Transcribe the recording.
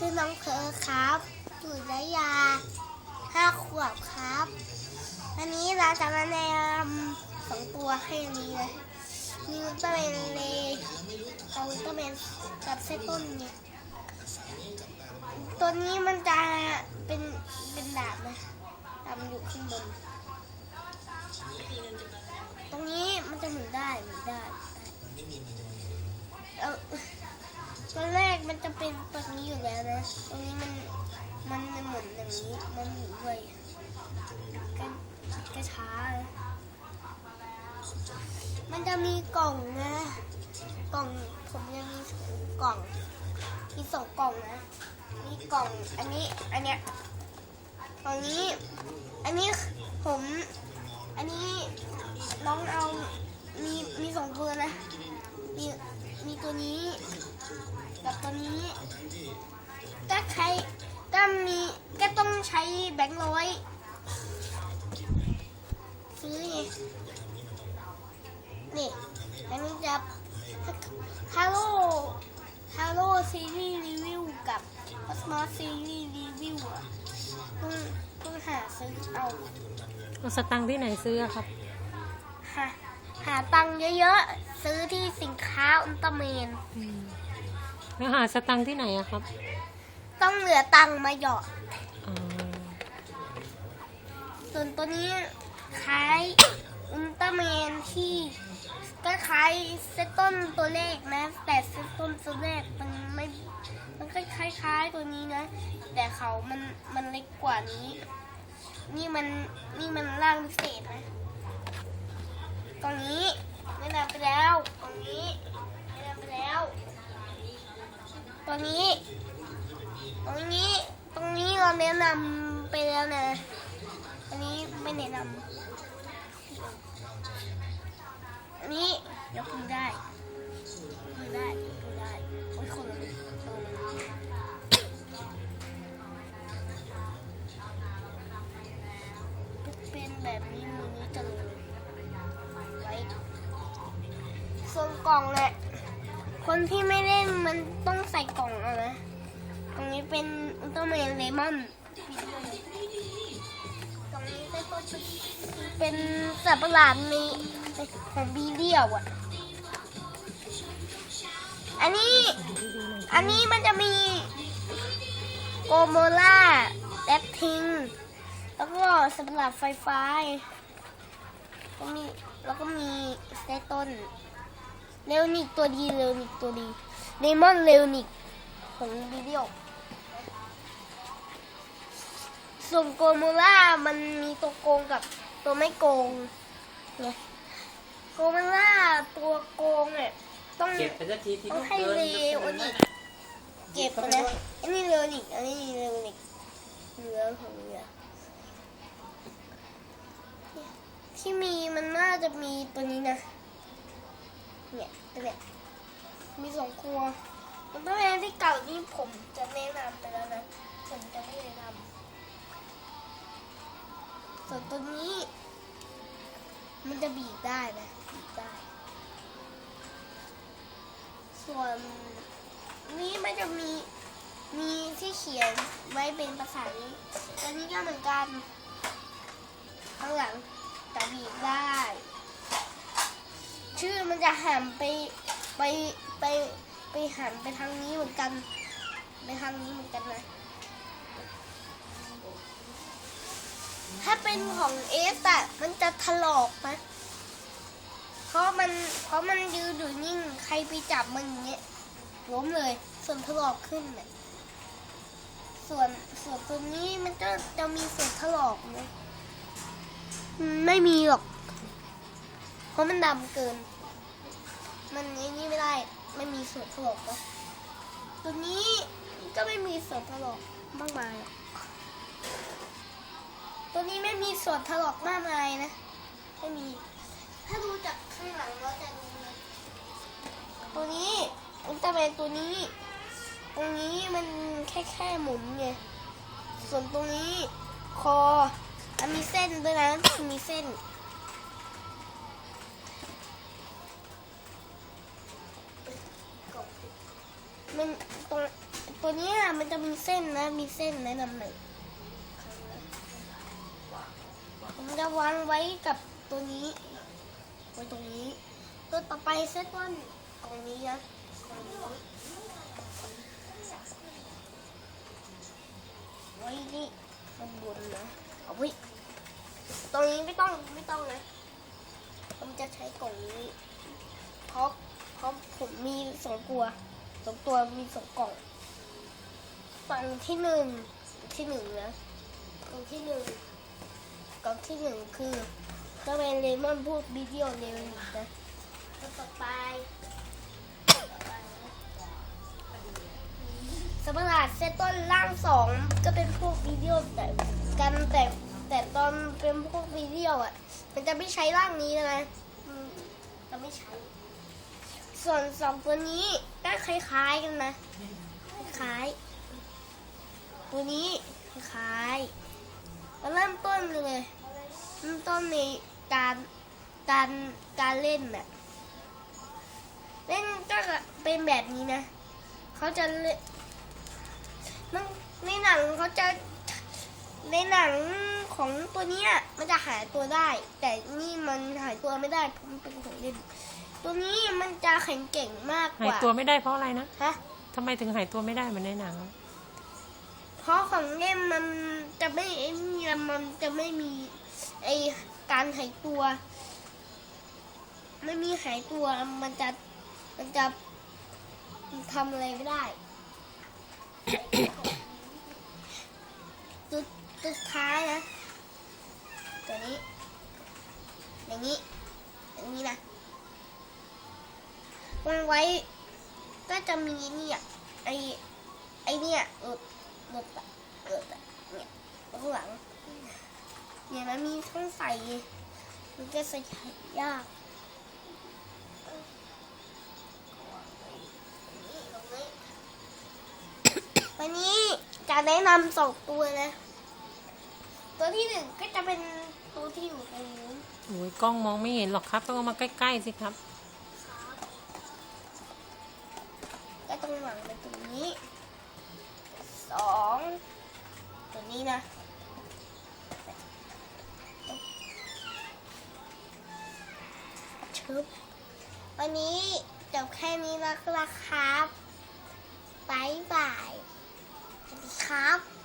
ชื่อน้องเพอครับอยู่ระยาห้าขวบครับอันนี้เราจะมาแนะนำสองตัวแค่นี้เลยมีอุลตร้าแมนเลกับอุลตร้าแมนกับเซต้นเนี่ยตัวนี้มันจะเป็นเป็นดาบนะดาบอยู่ข้างบนตรงนี้มันจะหมุนได้หมุนได้เออตอนแรกมันจะเป็นตัวนี้อยู่ แล้วนะ ตรงนี้มันมันหมุนอย่างนี้ มันหมุนด้วยก็ก็ช้ามันจะมีกล่องนะ กล่องผมยังมีกล่อง มีสองกล่องนะ มีกล่อง อันนี้ อันเนี้ยกล่องนี้ อันนี้ผม อันนี้น้องเอา มีมีสองตัวนะ มีมีตัวนี้ กับตัวนี้ ก็ใช้ก็มีก็ต้องใช้แบงค์ร้อยซื้อไงนี่อันนี้จะฮัลโหลฮัลโหลซีรีส์รีวิวกับ Cosmos ซีรีส์รีวิวอะเพิ่งเพิ่งหาซื้อเอาเอาสตังค์ที่ไหนซื้ออะครับ หาหาตังค์เยอะๆ ซื้อที่สินค้าอุลตร้าแมนอืมแล้วหาสตังค์ที่ไหนอะครับ ต้องเหลือตังค์มาหยอดอ๋อส่วนตัวนี้คล้ายอุลตร้าแมนที่ก็คล้ายเซตต้นตัวเลขนะ แต่เซตต้นตัวเลขมันไม่ มันก็คล้ายๆตัวนี้นะ แต่เขามันมันเล็กกว่านี้ นี่มันนี่มันร่างพิเศษนะตรงนี้แนะนำไปแล้วตรงนี้แนะนำไปแล้วตรงนี้ ตรงนี้ตรงนี้เราแนะนำไปแล้วนะ อันนี้ไม่แนะนำอันนี้ยกมือได้มือได้มือได้โอ้ยคนละเป็นแบบนี้มือนี้จะลยไว้ส่วนกล่องเนี่ยคนที่ไม่เล่นมันต้องใส่กล่องเอานะ ตรงนี้เป็นอุลตร้าแมนเลมอนตรงนี้เป็นตัวเป็นสัตว์ประหลาดในของบีเรียวอะ อันนี้ อันนี้มันจะมีโกโมล่าแรปทิง แล้วก็สัตว์ประหลาดไฟฟ้าก็มีแล้วก็มีสเตตันเลวนิกตัวดีเลวนิกตัวดีเลมอนเลวนิกของวิดีโอ ส่วนโกโมล่ามันมีตัวโกงกับตัวไม่โกงไงโกโมล่าตัวโกงเนี่ยต้องเก็บไปสักทีที่ต้องลูกให้เกินเร็วนิกเก็บนะอันนี้เร็วนิกอันนี้เร็วนิกเนื้อของเรือเนี่ยที่มีมันน่าจะมีตัวนี้นะ เนี่ยตัวเนี่ยมีสองครัวมันต้องเป็นที่เก่าที่ผมจะแนะนำไปแล้วนะ ผมจะไม่แนะนำ ส่วนตัวนี้ มันจะบีบได้นะบีบได้ ส่วนนี้มันจะมีมีที่เขียนไว้เป็นภาษานี้อันนี้ก็เหมือนกัน ข้างหลังจะบีบได้ ชื่อมันจะหันไปไปไปไปหันไปทางนี้เหมือนกัน ไปทางนี้เหมือนกันนะ ถ้าเป็นของเอสอะมันจะถลอกนะเพราะมันเพราะมันยืนอยู่นิ่งใครไปจับมันอย่างเงี้ยล้มเลย ส่วนถลอกขึ้นเนี่ยส่วนส่วนตัวนี้มันจะจะมีส่วนถลอกไหมไม่มีหรอก เพราะมันดำเกิน มันไอ้นี่ไม่ได้ ไม่มีส่วนถลอกนะตัวนี้ก็ไม่มีส่วนถลอกมากมายหรอก ตัวนี้ไม่มีส่วนถลอกมากมายนะไม่มี ถ้าดูจากข้างหลังเราจะรู้นะตัวนี้อุลตร้าแมนตัวนี้ ตรงนี้มันแค่แค่หมุนไงส่วนตรงนี้คอมันมีเส้นด้วยนะมีเส้นมมันตรงตัวเนี้ยมันจะมีเส้นนะ มีเส้นแนะนำหน่อยผม จะวางไว้กับตัวนี้ ไว้ตรงนี้ ตัวต่อไปเซตต้นตรงนี้นะตรงนี้ไว้นี่ข้างบนนะเอาไว้ตรงนี้ไม่ต้องไม่ต้องนะผมจะใช้กล่องนี้เพราะเพราะผมมีสองตัวสองตัวมีสองกล่องฝั่งที่หนึ่งที่หนึ่งนะกล่องที่หนึ่ง กล่องที่หนึ่งคือจะเป็นเลมอนพวกวิดีโอเร็วนะต่อไปสมราเซตต้นล่างสองก็เป็นพวกวิดีโอแต่กันแต่แต่ตอนเป็นพวกวิดีโออะ มันจะไม่ใช้ร่างนี้นะอืมจะไม่ใช้ ส่วนสองตัวนี้ก็คล้ายๆกันนะคล้ายตัวนี้คล้ายๆแล้วเริ่มต้นเลย มต้นในการการการเล่นน่ะเล่นก็เป็นแบบนี้นะเขาจะเล่นมันในหนังเขาจะในหนังของตัวเนี้ยมันจะหายตัวได้ แต่นี่มันหายตัวไม่ได้เพราะมันเป็นของเล่น ตัวนี้มันจะแข็งเก่งมากกหายว่า ตัวไม่ได้เพราะอะไรนะฮะ ทำไมถึงหายตัวไม่ได้เหมือนในหนัง เพราะของเล่นมันจะไม่ไอ้นี่มันจะไม่มี ไอการหายตัว ไม่มีหายตัวมันจะมันจะทำอะไรไม่ได้ตัวตัวสุดท้ายนะตัวนี้ อย่างนี้ อย่างนี้นะวางไว้ก็จะมีเนี่ยไอไอเนี่ยหลุดหลุดอะหลุดอะเนี่ยข้างหลัง เนี่ยมันมีช่องใส่ มันก็ใส่ยากวันนี้จะแนะนำสองตัวนะ ตัวที่หนึ่งก็จะเป็นตัวที่อยู่ตรงนู้นโอ้ยกล้องมองไม่เห็นหรอกครับ ต้องเอามาใกล้ๆสิครับ ก็ต้องหวังไปตรงนี้ สอง ตัวนี้นะ ชึบ วันนี้จบแค่นี้แล้วครับบายบายสวัสดีครับ